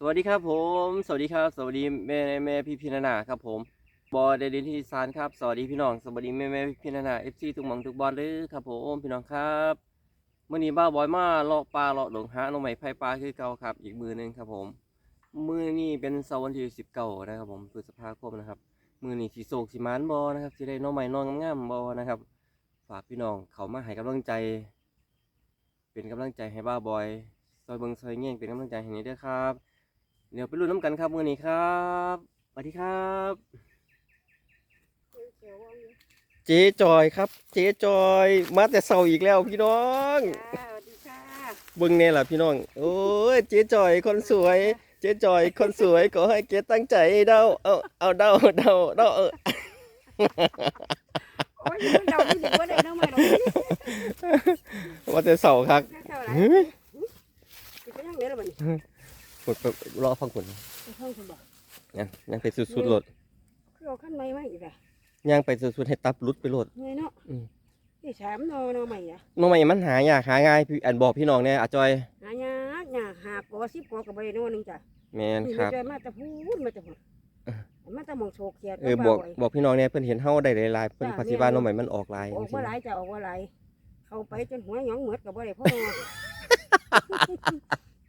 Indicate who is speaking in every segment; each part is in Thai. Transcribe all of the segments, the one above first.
Speaker 1: สวัสดีครับผม สวัสดีครับ สวัสดีแม่แม่พี่พี่นานาครับผมบอเดลินที่ซานครับ สวัสดีพี่น้อง สวัสดีแม่แม่พี่พี่นานาเอฟซีทุกหมองทุกบอลเลยครับผมพี่น้องครับเมื่อนี้บ้าบอยมาเลาะปลาเลาะหลงหาหน่อไม้ไผ่ปลาคือเก่าครับ อีกมือหนึ่งครับผมมือนี้เป็นเสาร์วันที่สิบเก้านะครับผมพฤษภาคมนะครับมือนี้สีโศกสีมานบอนะครับสีได้น่อไม้นอนงามๆบอนะครับ ฝากพี่น้องเขามาให้กำลังใจ เป็นกำลังใจให้บ้าบอย ซอยเบิงซอยเงี้ยงเป็นกำลังใจให้นี้ด้วยครับ เดี๋ยวไปรุ่นน้ำกันครับมือนี้ครับสวัสดีครับ เจ๊จอยครับ เจ๊จอย มาแต่เสาอีกแล้วพี่น้อง
Speaker 2: จ้าสวัสดีค่ะ
Speaker 1: เบิ่งเนี่ยล่ะพี่น้อง โอ้ยเจ๊จอยคนสวย เจ๊จอยคนสวยขอให้เจ๊ตั้งใจเดาเอาเอาเดาเดาเดาเออ
Speaker 2: โอ้ยเราไม่ถึงว่าได้น้องใหม่หรอก
Speaker 1: มาแต่เสาครับ
Speaker 2: ดี๋ยวละบัดนี้
Speaker 1: กดไปรอฟังผล
Speaker 2: ไปห้องคุณบอก
Speaker 1: ยังยังไปสุดๆโหลด
Speaker 2: คือเอาขั้นใหม่มาอีกอะ
Speaker 1: ยังไปสุดๆให้ตับรุดไปโหลด
Speaker 2: เงยเนาะ
Speaker 1: อืม
Speaker 2: นี่สามนอน้อใหม่อะ
Speaker 1: น้องใหม่มันหายากหาง่ายพี่อันบอกพี่น้องเนี่ยอาจอย
Speaker 2: หายากยากหาปอสิบกอกับใบนอหนึ่งจ้ะ
Speaker 1: แมน
Speaker 2: นี่
Speaker 1: ครับ
Speaker 2: มันจะมาแต่พูดมาแต่พูดมาแต่มองโชกเขียด
Speaker 1: เออบอกบอกพี่น้องเนี่ยเพิ่นเห็นเฮาได้หลายๆเพิ่น
Speaker 2: จ้ะ
Speaker 1: ปฏิบัติ
Speaker 2: แม่น
Speaker 1: น้องใหม่มันออกหลาย
Speaker 2: ออก
Speaker 1: จัง
Speaker 2: ว่า
Speaker 1: ซี่
Speaker 2: หลายจะออกว่าหลายเข้าไปจนหัวหยองเหมือดกับบ่ได้พ่อ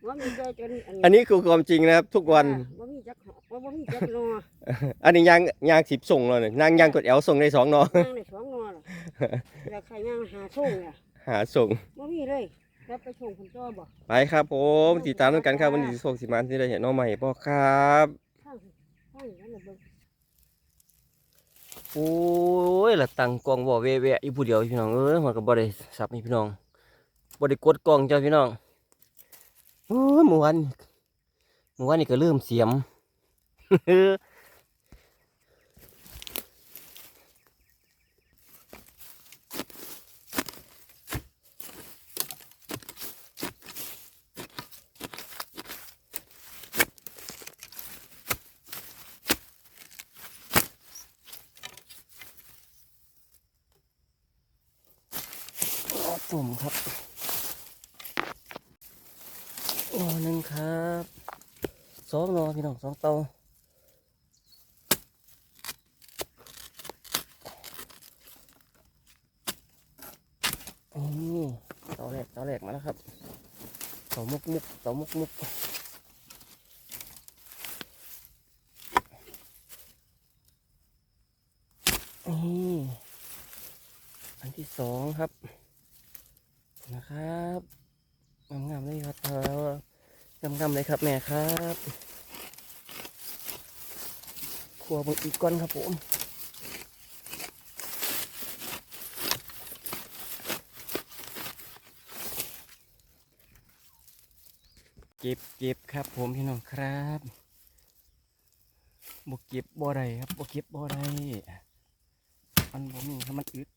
Speaker 2: ว่ามีใจจน
Speaker 1: อันนี้คือความจริงนะครับ ทุกวัน
Speaker 2: ว่ามีจักว่าบ่มีจักนอ
Speaker 1: อันนี้ยางยางสิบส่งเลยนางยางกดแอลส่งได้สองเนอ
Speaker 2: ย่างในสองนอหรอแล้วใครย่างหาช่งอะ
Speaker 1: หาส่ง
Speaker 2: บ่มีเลยแล้วไปช่งคุณจ้อบ่
Speaker 1: ไปครับผมติดตามด้วยกันครับวันที่ส่งสิมันที่ได้เห็นน้องใหม่บ่ครับ
Speaker 2: ข้างข้างนั่นน่ะเบิ่ง
Speaker 1: โอ้ยละตังกล้องบ่แวะๆอยู่ผู้เดียวพี่น้องเอ้ยมันก็บ่ได้สับนี่พี่น้องบ่ได้กดกล้องจ้าพี่น้อง โอ้ยเมื่อวานเมื่อวานนี่ก็เริ่มเสียมตุ่มครับ นอหนึ่งครับสองนอพี่น้องสองเตานี่เตาแรกเตาแรกมาแล้วครับเตามุกมุกเตามุกมุกนี่อันที่สองครับ นะครับงามๆเลยครับเธองามเลยครับแม่ครับครัวบังอีกก้อนครับผมเก็บเก็บครับผมพี่น้องครับบกเก็บบ่อใดครับบกเก็บบ่อใดมันบ่มีครับมันอึด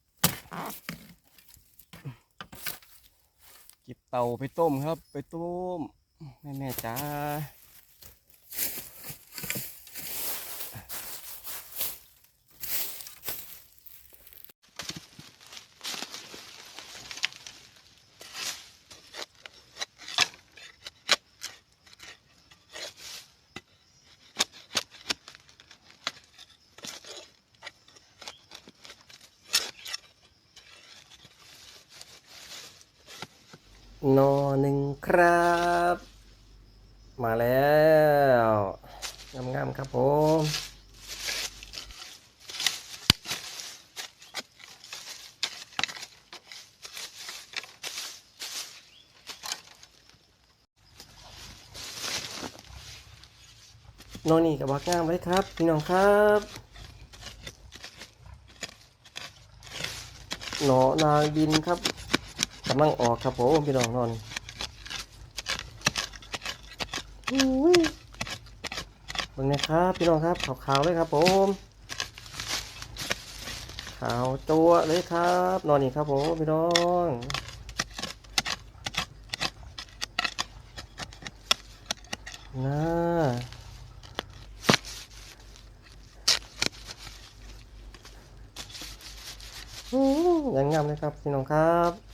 Speaker 1: เก็บเต่าไปต้มครับ ไปต้ม แม่แม่จ้านอหนึ่งครับ มาแล้วงามๆครับผมนอนนี่กับบักงามเลยครับ พี่น้องครับหนอนางบินครับกำลังออกครับผมพี่น้องนอนอุ้ย เบิ่งนะครับพี่น้องครับขาวๆเลยครับผมขาวตัวเลยครับนอนนี่ครับผมพี่น้องน่าอื้อยังงามเลยครับพี่น้องครับ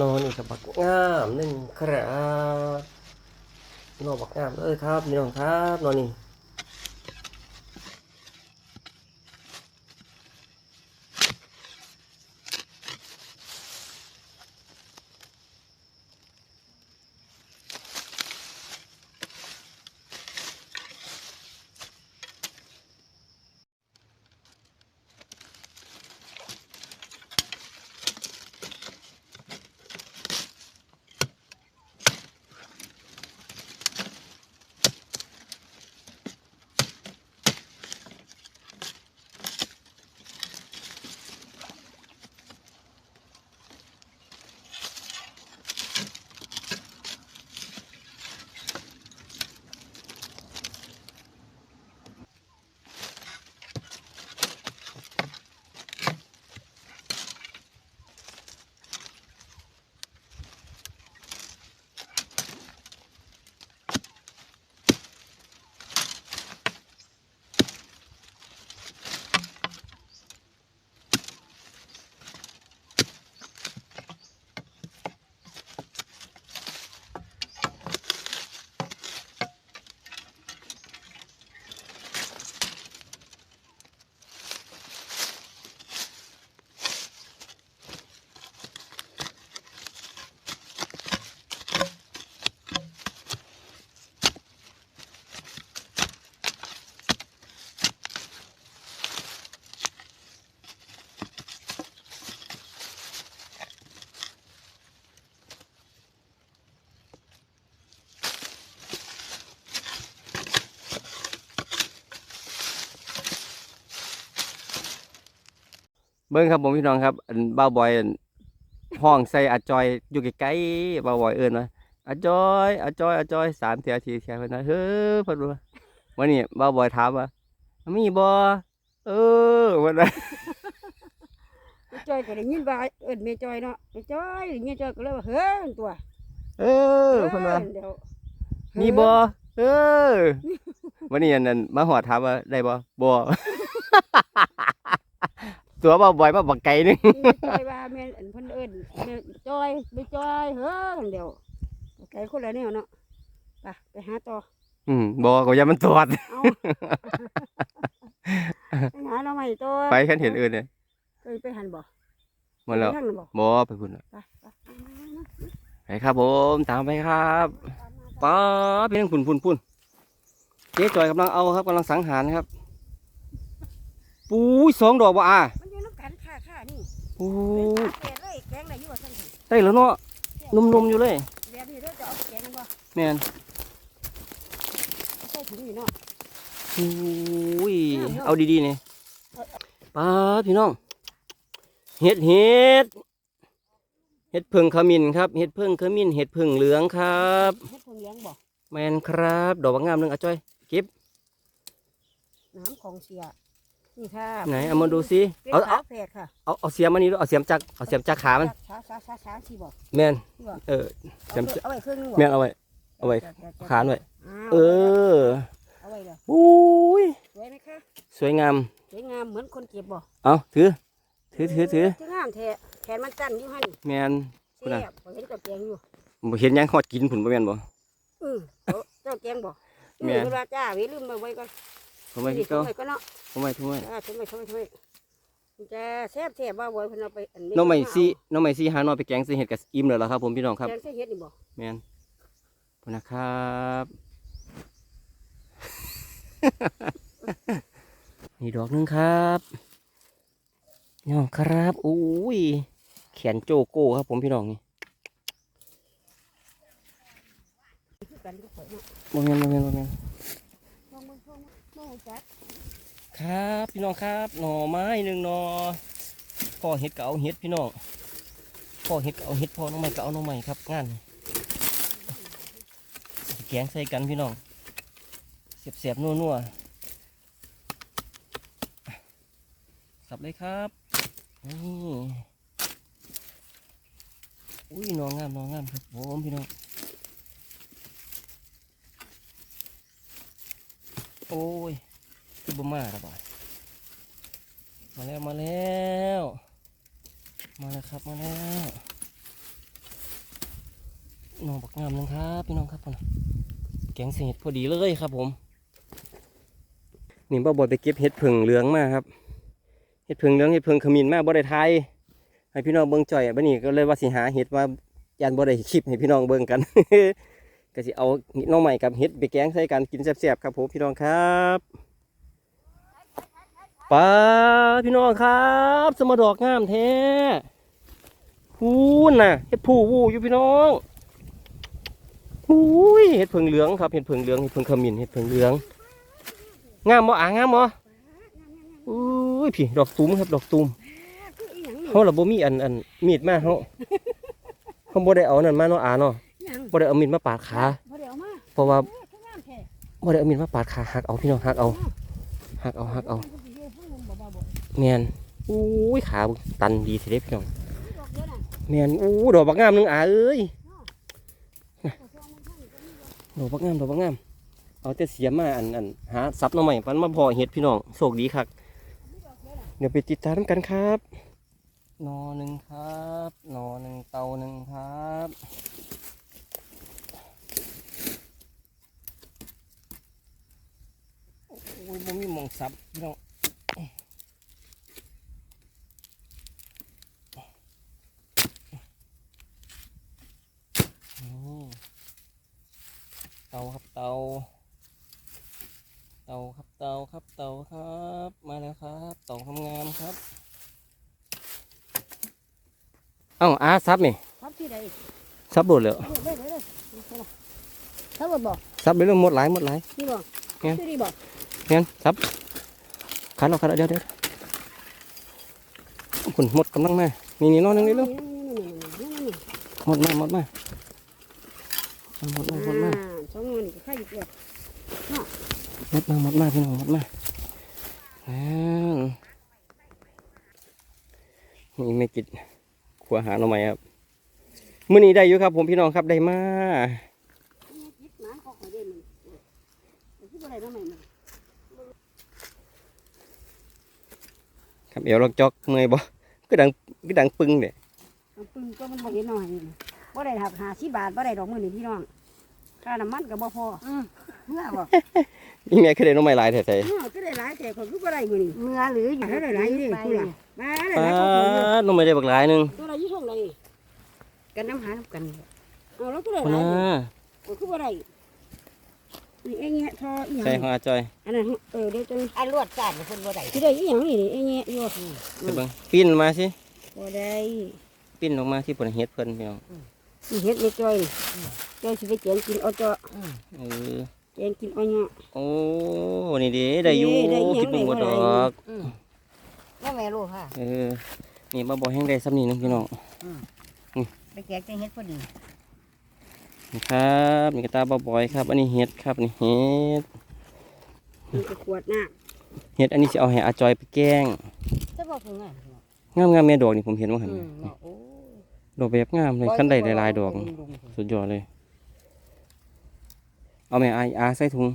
Speaker 1: นอนนี่กับบักงามหนึ่งครับนอนบักงามเลยครับพี่น้องครับนอนนี่ เบิ้งครับผมพี่น้องครับอันบ้าวบอยอันห้องใส่อาจอยอยู่ใกล้ๆบ้าวบอยเอิ้นว่าอาจอยอาจอยอาจอยสามเทียทีเทียเพิ่นว่าเฮ้อเพิ่นว่าวันนี้บ้าวบอยถามว่ามีบ่เออเพิ่นว่า
Speaker 2: แม่จอยก็ได้ยินว่าเอิ้นแม่จอยเนาะแม่จอยแม่จอยก็เลยว่าเฮ้ยตัว
Speaker 1: เออเพิ่นว่า
Speaker 2: เดี๋ยว
Speaker 1: มีบ่เออวันนี้อันนั้นมาหอดถามว่าได้บ่บ่ ตัวบ่บ่อยมาบักไก่นึง
Speaker 2: แม่จอยว่าแม่อันเพิ่นเอิ้นแม่จอยแม่จอยเฮ้ยเดี๋ยวไกลคนละแนวเนาะไปไปหาต่อ
Speaker 1: อืมบ่ก็อย่ามันตอด
Speaker 2: เอาไปหาเราใหม่ตัว
Speaker 1: ไปคันเห็นอื่นเนี่ย
Speaker 2: เคยไปหันบ่
Speaker 1: หมดแล้ว
Speaker 2: ไปทางนั้นบ่
Speaker 1: บ่ไปพุ่นน่ะ
Speaker 2: ไปไปไปมามามา
Speaker 1: ไปครับผมตามไปครับป้าดพี่นึงพุ่นพุ่นพุ่นเจ๊จอยกำลังเอาครับกำลังสังหารครับปุ้ยสองดอกบ่อะ
Speaker 2: อะไรอยู่ว่าซั่นสิ
Speaker 1: ได้แล้วเนาะนุ่มๆอยู่เลย
Speaker 2: แบบนี้เด้อจะเอาไปแกงกันบ่
Speaker 1: แม่น
Speaker 2: ใส่ถุงนี่เนาะ
Speaker 1: ปุ้ยเอาดีๆนี่ป้าดพี่น้อง เห็ดเห็ดเห็ดเพิ่งขมิ้นครับ เห็ดเพิ่งขมิ้น เห็ดเพิ่งเหลืองครับ
Speaker 2: เฮ็ดเพิ่งเลี้ยงบ่
Speaker 1: แมนครับ ดอกบางงามหนึงอะจ้อย เก็บ
Speaker 2: น้ำของเสีย นี่ค่ะ
Speaker 1: ไหนเอามาดูซิ
Speaker 2: เป็น
Speaker 1: เอา
Speaker 2: ขา
Speaker 1: เอา
Speaker 2: แฝดค่ะ
Speaker 1: เอาเอาเสียมอันนี้ด้วยเอาเสียมจักรเอาเสียมจักรขามัน
Speaker 2: ช้าช้าช้าช้าสิบ่
Speaker 1: แมน
Speaker 2: นี่บ่
Speaker 1: เออ
Speaker 2: เอาไว้เอาไว้เครื่องนึงบ่
Speaker 1: แมนเอาไว้เอาไว้ขานไว้
Speaker 2: อ้าว
Speaker 1: เออ
Speaker 2: เอาไว้เลย
Speaker 1: อุ้ย
Speaker 2: สวยไหมคะ
Speaker 1: สวยงาม
Speaker 2: สวยงามเหมือนคนเก็บบ่
Speaker 1: เอาถือถือถือถือ
Speaker 2: ถืองามแท้แขนมันสั้นอยู่หั่น
Speaker 1: แมน
Speaker 2: แซ่บบ่เห็นเจ้าแกงอยู่
Speaker 1: บ่เห็นหยังฮอดกินผุนบ่แม่นบ่
Speaker 2: อือเอาเจ้าแกงบ่
Speaker 1: แม่
Speaker 2: เวลาจ้าเวลืมมาไว้ก่อน
Speaker 1: ทำไมพี่เก้า
Speaker 2: ไว้ก็เนาะท
Speaker 1: ทำไมทำไม่า
Speaker 2: ทำไมทำไมทำไมมันจะแซ่บแซ่บว่าไว้เพิ่นเอาไปอันนี้
Speaker 1: น้องใหม่ซีน้องใหม่ซีหาหน่อไปแกงใส่เห็ดกับอิ่มแล้วล่ะครับ ผมพี่น้องครับ
Speaker 2: แกงใส่เฮ็ดนี่บ่
Speaker 1: แมนขอบคุณนะครับนี่ดอกหนึงครับนี่ครับอุ้ยแขนโจโก้ครับ ผมพี่น้องนี่
Speaker 2: คือกันก็ข่อยเนาะ
Speaker 1: โมเมนโมเมนโมเมน ครับพี่น้องครับหน่อไม้หนึ่งหน่อพ่อเห็ดก็เอาเห็ดพี่น้องพ่อเห็ดก็เอาเห็ดพ่อน้องใหม่ก็เอาน้องใหม่ครับงานแกงใส่กันพี่น้องเสียบๆนัวๆสับเลยครับนี่อุ้ยหนองงามหนองงามครับผมพี่น้อง โอ้ยคือบ่มาแล้วบ่มาแล้วมาแล้ว มาแล้วครับมาแล้วน่อบักงามนึงครับพี่น้องครับผมแกงเสีเห็ดพอดีเลยครับผมนี่บ่บ่ไปเก็บเห็ดผึ่งเหลืองมาครับเห็ดผึ่งเหลืองเห็ดผึ่งขมิ้นมาบ่ได้ไทยให้พี่น้องเบิ่งจ่อยบัดนี้ก็เลยว่าสิหาเห็ดว่ายันบ่ได้คลิปให้พี่น้องเบิ่งกัน ก็สิเอาน้องใหม่กับเห็ดไปแกงใส่กันกินแซ่บๆครับผมพี่น้องครับปลาพี่น้องครับ สมดอกงามแท้พูนน่ะเห็ดผู้วูอยู่พี่น้องอุ้ยเห็ดเพิงเหลืองครับเห็ดเพิงเหลืองเห็ดเพิงขมิ้นเห็ดเพิงเหลืองงามบ่อ่างามบ่อุ้ยพี่ดอกตูมครับดอกตูมเขาระบ่มีอันอันมีดมาเขาเขาบ่ได้เอานั่นมาเนาะอ่าเนาะ
Speaker 2: อีหยัง
Speaker 1: บ่ได้เอามีดมาปาดขา
Speaker 2: บ่ได้เอามา
Speaker 1: เพราะว่า
Speaker 2: เออคืองามแท้
Speaker 1: บ่ได้เอามีดมาปาดขาหักเอาพี่น้องหักเอาหักเอาหักเอา
Speaker 2: พิ่นสิอยู่เพิ่นมุมบ่บ่บ่
Speaker 1: แมนอุ้ยขาบึงตันดีทีเด็ดพี่น้อง
Speaker 2: ดอกเดียวน่ะ
Speaker 1: แมนอู้ดอกบักงามหนึงอาเอ้ย
Speaker 2: เอาซองมันข้างนี้ก็มีดอก
Speaker 1: ดอกบักงามดอกบักงามเอาแต่เสียมาอันอันหาซับหน่อใหม่ปันมาพอเห็ดพี่น้องโชคดีคัก
Speaker 2: มีดอกเดียวน่ะ
Speaker 1: เดี๋ยวไปติดตามกันครับหนอหนึ่งครับหนอหนึ่งเตาหนึ่งครับ อ้ยบ่มีหมองซับพี่น้องนี่เตาครับเตา เตาครับเตาครับเตาครับ มาแล้วครับเตาทำงามครับ เอ้าอาซับนี่
Speaker 2: ทับที่ใด
Speaker 1: ซับโดดเลย
Speaker 2: เด้อเด้อเด้อเด้อทับบ่บ่
Speaker 1: ซับไปเรื่องหมดหลายหมดหลาย
Speaker 2: นี่บ่
Speaker 1: แม่น
Speaker 2: ที่นี่ บ่
Speaker 1: งั้นซับขันเราขันเราเดี๋ยวเดี๋ยวคุณหมดกำลังมานี่นี่นอนนึงนี่ลูก
Speaker 2: นี่นี่นี่นี่นี่
Speaker 1: หมดมาหมดมาหมดมาหมดมา
Speaker 2: อ่สองมือนี่ก็ใครอยู่เกลือ
Speaker 1: หมดมาหมดมาพี่น้องหมดมาอ่านี่ไม่กินขวอาหารเอาไหมครับมื้อนี้ได้อยู่ครับ ผมพี่น้องครับได้มา
Speaker 2: ยิบหมาเขาขอเด่นมันแต่ที่บ่ได้ทำไมมัน
Speaker 1: ครับเดี๋ยวเราจอกเมื่อยบ่ก็ดังก็ดังปึ้งเด้
Speaker 2: เอาปึ้งก็มันบ่เห็นหน่อยนี่บ่ได้หัก50บาทบ่ได้ดอกมื้อนี่พี่น้องค่าน้ำมันก็บ่พออือเมื่อบ่
Speaker 1: นี่แม่เคยได้น้องไม้หลายแท้
Speaker 2: เมื่อก็ได้หลายแต่คนก็บ่ได้มื้อนี่
Speaker 3: เมื่อหรืออยู่
Speaker 2: ถ้าได้หลายอยู่ดิคือล่ะมาได้
Speaker 1: ๆป้า
Speaker 2: หลายก็คือ
Speaker 1: ดน้องไม้ได้บักหลายหนึง
Speaker 2: ตัวละยี่ห้องใด
Speaker 3: กันน้ำหาน้ำกัน
Speaker 2: เอาแล้วก็ได้
Speaker 1: พุ่น
Speaker 2: หลาย
Speaker 1: น่ะ
Speaker 2: ก็คือบ่ได้ นี่ไอ้เงี้ยทออีหยัง
Speaker 1: ใส่ของอาจอย
Speaker 2: อันนั้นเออเดี๋ยวจะ
Speaker 3: ไอ้ลวดจ้าเป็นคนบ่ได้
Speaker 2: สิได้อีหยังนี่นี่ไอ้เงี้ยอยู่
Speaker 1: ไปเบิ่งปิ้นมาสิ
Speaker 2: บ่ได้
Speaker 1: ปิ้นออกมาที่เพิ่นเฮ็ดเพิ่นพี่น้อง
Speaker 2: สิเฮ็ดในจ้อยจ้อยสิไปแกงกินเอาจ้อ
Speaker 1: เออ
Speaker 2: แกงกินเอาเนาะ
Speaker 1: โอ้นี่เด้ได้อยู่
Speaker 2: นี่ได้อีหยัง
Speaker 1: คิดเบิ่งบ่
Speaker 2: ได้
Speaker 1: ด
Speaker 2: บ่
Speaker 1: อ
Speaker 2: ได้
Speaker 1: ก
Speaker 3: แล้วแม่ลูกค่ะ
Speaker 1: เออนี่มาบ่แห้งได้ซ้ำนี่นึงพี่น้อง
Speaker 3: ไปแกงจังเฮ็ดพอดี
Speaker 1: นี่ครับนี่กระตาบ่บอยครับ อันนี้เฮ็ดครับนี่เฮ็ด
Speaker 2: มันจะขวดน้
Speaker 1: เฮ็ดอันนี้สิเอาให้อาจอยไปแกล้ง
Speaker 3: จะบอกคุณไง
Speaker 1: งามๆแม่ดอกนี่ผมเห็นว่าหั่น
Speaker 3: อืมเนาะโอ้
Speaker 1: ดอกแบบงามเลยคันได้หลายๆดอกสุดยอดเลย เอาแม่อาอาใส่ถุง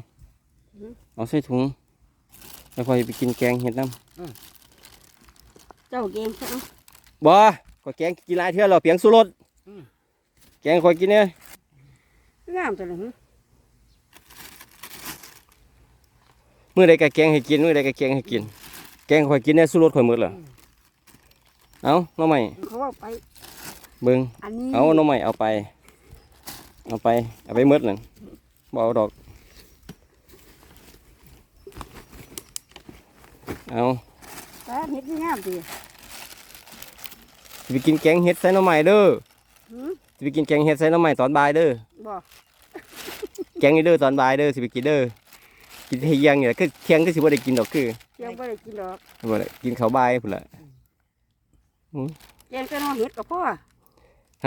Speaker 1: เอาใส่ถุงแล้วค่อยไปกินแกงเห็ดน้ำ
Speaker 2: เจ้าแกงซะเอาำ
Speaker 1: บ่ก็แกงกินหลายเทื่อเราเปียงสุรสแกงค่อยกินเนี่ย
Speaker 2: งามจังเลยหึ
Speaker 1: มื้อใดก็แกงให้กินมื้อใดก็แกงให้กิน แกงค่อยกินเนี่ยสุรสค่อยหมดเหรอเอาหน้องใหม่
Speaker 2: เขาเอาไป
Speaker 1: เบิ่ง
Speaker 2: อันนี้
Speaker 1: เอาหน้องใหม่เอาไป เอาไปเอาไปหมดนั่นบ่เอาดอกเอา
Speaker 2: แต่เฮ็ดนี่งามสิ
Speaker 1: สิไปกินแกงเห็ดใส่หน้องใหม่เด้อ
Speaker 2: หึ
Speaker 1: สิไปกินแกงเห็ดใส่หน้องใหม่ตอนบ่ายเด้อ
Speaker 2: บ่
Speaker 1: แกงนี่เด้อตอนบ่ายเด้อสิไปกินเด้อกินเที่ยงนี่แหละคือเที่ยงก็สิบ่ได้กินดอกคือ
Speaker 2: เจ้าบ่ได้กินดอก
Speaker 1: บ่ได้กินข้าวบ่ายพุ่นละ
Speaker 2: แกงแต่น้องเฮ็ดก็พอ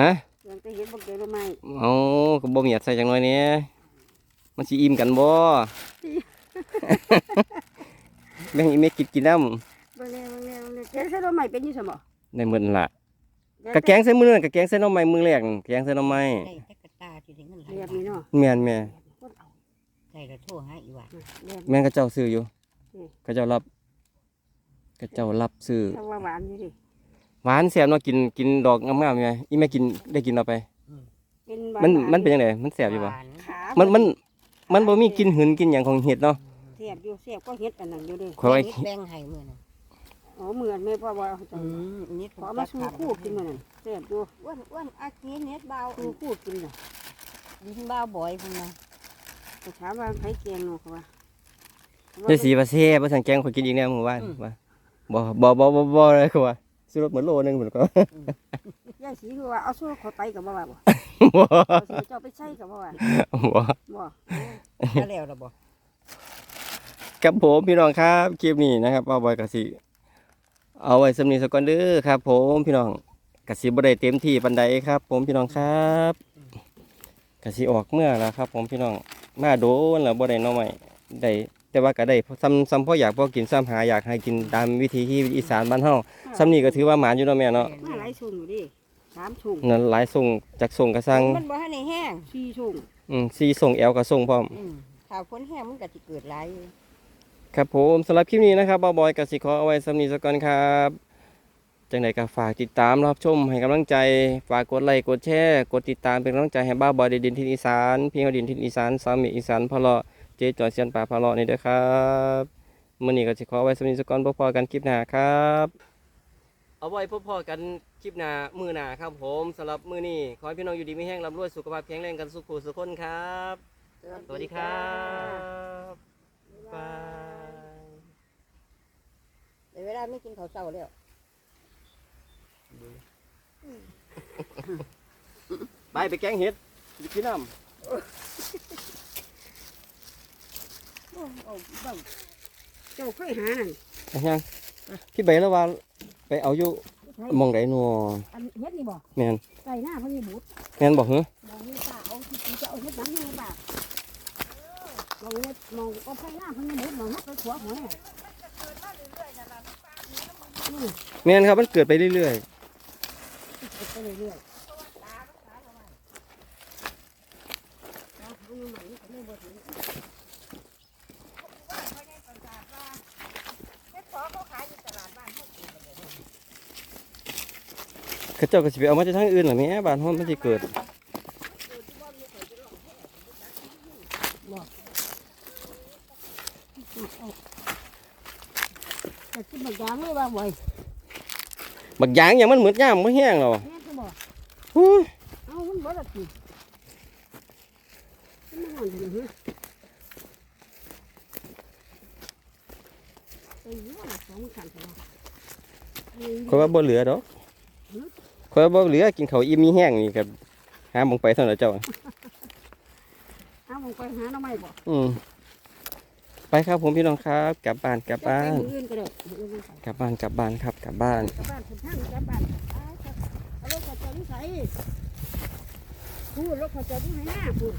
Speaker 1: ฮะ
Speaker 2: แกงแต่เฮ็ดบ่เกินหรือไม่
Speaker 1: เอาก็บ่มีหยัดใส่จังน้อยเนี่ยมันสิอิ่มกันบ่ แบ่งอีเมกินกินน้
Speaker 2: บ่แน่บ่แน่บ่แน่แกงใส่ดอกไม้เป็นอยู่ซั่นบ่ำ
Speaker 1: ได้หมดนั่นล่ะ กะแกงใส่มือนั่นกะแกงใส่หน้ำไม้มือแรกนั่นแกงใส่หน้ำไม้
Speaker 3: ได้จักรตาที่ถึงเงินหลาย
Speaker 2: แบบนี้เนาะ
Speaker 1: แม่นแม่
Speaker 2: คนเอา
Speaker 3: ได้แล้วโทรหาอีว่า
Speaker 2: แบบ
Speaker 1: แม่นกะเจ้าซื้ออยู่
Speaker 2: อืม
Speaker 1: กะเจ้ารับกะเจ้ารับซื้อ
Speaker 2: ถ้าว่าหวานอยู่ดิ
Speaker 1: หวานแซ่บเนาะกินกินดอกงามๆแม่อีแม่กินได้กินเอาไป
Speaker 2: แเป็น
Speaker 1: มันมันเป็นยังไงมันแสบอยู่บ่
Speaker 3: หวาน
Speaker 2: ขา
Speaker 1: มันมันมันบ่มีกลินหืนกลินหยังของเห็ดเนาะ
Speaker 2: เสียบอยู่เสียบก็เฮ็ดอันนั้นอยู่เดิ
Speaker 1: ข่อยว่า
Speaker 3: นิดแบ่งให้มื้อน่ะ
Speaker 2: อ๋อเหมือนแม่พ่อว่าเอา
Speaker 3: อืมนิด
Speaker 2: ขอมาสู้คู่กินมันนั่นเสียบอยู่
Speaker 3: อ้วนอ้วนอากีเน็ดเบา
Speaker 2: สู้คู่กินน่ะ
Speaker 3: ดินเบาบ่อยพุ่นน่ะ
Speaker 2: แต่ถามว่าใครแกงเนาะเขาว่า
Speaker 1: ได้สีว่าแซ่บว่าสั่งแกงข่อยกินอีกแน่มื้อวานว่าบ่บ่บ่บ่บ่เลยคือว่าซื้อรถเหมือนโลนึงเหมือนก็
Speaker 2: ยายสีคือว่าเอาสู้เขอไปกับบ่ว่าบ่
Speaker 1: บ่
Speaker 2: เอาสิเจ้าไปใช้กับบ่ว่า
Speaker 1: บ่
Speaker 2: บ่
Speaker 3: ก็แล้วล่ะบ่
Speaker 1: ครับผมพี่น้องครับคลิปนี้นะครับเอาไว้กสิเอาไว้สำนีสกอนเด้อครับ ผมพี่น้องกสิบ่ได้เต็มที่ปันใดครับ ผมพี่น้องครับ กสิออกเมื่อแล้วครับ ผมพี่น้องมาโดนแล้วบ่ได้หน้อใหม่ได้แต่ว่าก็ได้ซ้ำซ้ำพ่ออยากพ่อกินซ้ำหาอยากให้กินตามวิธีที่อีสานบ้านเฮาซ้ำนี้ก็ถือว่าหมานอยู่เนาะแม่เนาะ
Speaker 2: มาหลายช่วงอยู่ดิสามช่วง
Speaker 1: นั่นหลายส่งจากส่งกระสัง
Speaker 3: มันบ่ทันได้แห้ง
Speaker 2: สี่ช่วง
Speaker 1: อืมซีส่งแอลก็ส่งพร้อม
Speaker 3: อืมถ้าฝนแห้งมันก็สิเกิดหลายอยู่
Speaker 1: ครับผมสำหรับคลิปนี้นะครับบอบอยกับสิขอเอาไว้สำนีสกอนครับ จังไหนก็ฝากติดตามรับชมให้กำลังใจ ฝากกดไลค์กดแชร์กดติดตามเป็นกำลังใจให้บ้าบอยเดดินทินอีสานพี่เขาดินทินอีสานสามีอีสานพะเลาะเจ๊จอยเซียนป่าพะเลาะนี่ด้อครับมื้อนี้ก็สิขอเอาไว้สำนีสกอนพอกันคลิปหน้าครับ เอาไว้พอๆกันคลิปหน้ามือหน้าครับผมสำหรับมือนี้ขอให้พี่น้องอยู่ดีไมีแห้งร่ำรวยสุขภาพแข็งแรงกันสุขสุขคนครับ สวัสดีครับบาย
Speaker 3: เวลาไม่กินข้าวเช้าแล้ว
Speaker 1: ไปไปแกงเห็ดไปกินน้
Speaker 2: เอาเบิ่งเจ้าเคยหานั่นำ
Speaker 1: ไปยังพี่ใบแล้วว่าไปเอาอยู่หมองไดหนัว
Speaker 2: อันเฮ็ดนี่บ่
Speaker 1: แมน
Speaker 2: ไก่หน้าเพิ่นนี่บูด
Speaker 1: แมนบอกเหรอ
Speaker 2: มองนี่ป้าเอาที่จะเอาเฮ็ดหนังนี่ป้ามองเนี่ยมองก็ไฟหน้าเพิ่นนี่บูดมองนักไปขวาหัวเนี่ย
Speaker 1: แมนครับมันเกิดไปเรื่อย
Speaker 2: ไป เรื่อยๆ
Speaker 1: ๆเขาเจ้าก็สิไปเอามาจากทางอื่นหรอแม่บ้านห้องมันสิเกิด
Speaker 2: แต่ที่มันยางเลยว่าบ่อย
Speaker 1: บักยางอย่างมันเหมือนย่ามไม่แห้งหรอ
Speaker 2: แม่ก็บอก
Speaker 1: ฮู้ย
Speaker 2: เอามันบ่ละทีมันห่อนจังเลยไอ้หัวสองขันตัว
Speaker 1: ข้อยว่าบ่เหลือดอกข้อยว่าบ่เหลือกินข้าวอิ่มมีแห้งนี่กับหาหมองไปเท่านั้นเจ้า
Speaker 2: เอามึงไปหาหน่อไม้บ่
Speaker 1: อืมไปครับผมพี่น้องครับ กลับบ้านกลับบ้าน
Speaker 2: จะไปมื้ออื่นก็ได้มื้ออื่นไป
Speaker 1: กลับบ้านกลับบ้านครับกลับบ้าน
Speaker 2: กลับบ้านถึงทางกลับบ้าน เอาเอารถเขาจอดที่ไสพูดรถเขาจะดูไหนหน้าพูด